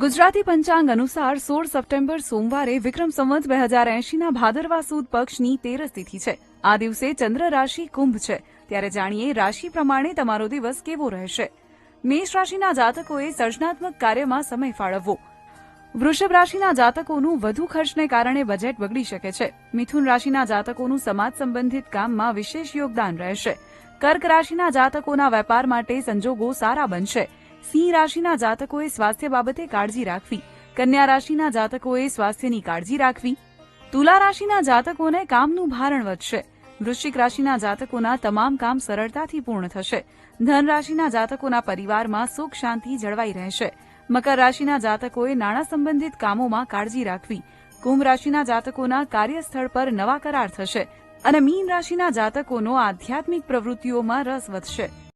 ગુજરાતી પંચાંગ અનુસાર સોળ સપ્ટેમ્બર સોમવારે વિક્રમ સંવત બે હજાર એંશીના ભાદરવા સુદ પક્ષની તેરસ તિથિ છે. આ દિવસે ચંદ્ર રાશિ કુંભ છે. ત્યારે જાણીએ રાશિ પ્રમાણે તમારો દિવસ કેવો રહેશે. મેષ રાશિના જાતકોએ સર્જનાત્મક કાર્યમાં સમય ફાળવવો. વૃષભ રાશિના જાતકોનું વધુ ખર્ચને કારણે બજેટ બગડી શકે છે. મિથુન રાશિના જાતકોનું સમાજ સંબંધિત કામમાં વિશેષ યોગદાન રહેશે. કર્ક રાશિના જાતકોના વેપાર માટે સંજોગો સારા બનશે. સિંહ રાશિના જાતકોએ સ્વાસ્થ્ય બાબતે કાળજી રાખવી, કન્યા રાશિના જાતકોએ સ્વાસ્થ્યની કાળજી રાખવી, તુલા રાશિના જાતકોને કામનું ભારણ વધશે, વૃશ્ચિક રાશિના જાતકોના તમામ કામ સરળતાથી પૂર્ણ થશે, ધન રાશિના જાતકોના પરિવારમાં સુખ શાંતિ જળવાઈ રહેશે, મકર રાશિના જાતકોએ નાણાં સંબંધિત કામોમાં કાળજી રાખવી, કુંભ રાશિના જાતકોના કાર્યસ્થળ પર નવા કરાર થશે અને મીન રાશિના જાતકોનો આધ્યાત્મિક પ્રવૃત્તિઓમાં રસ વધશે.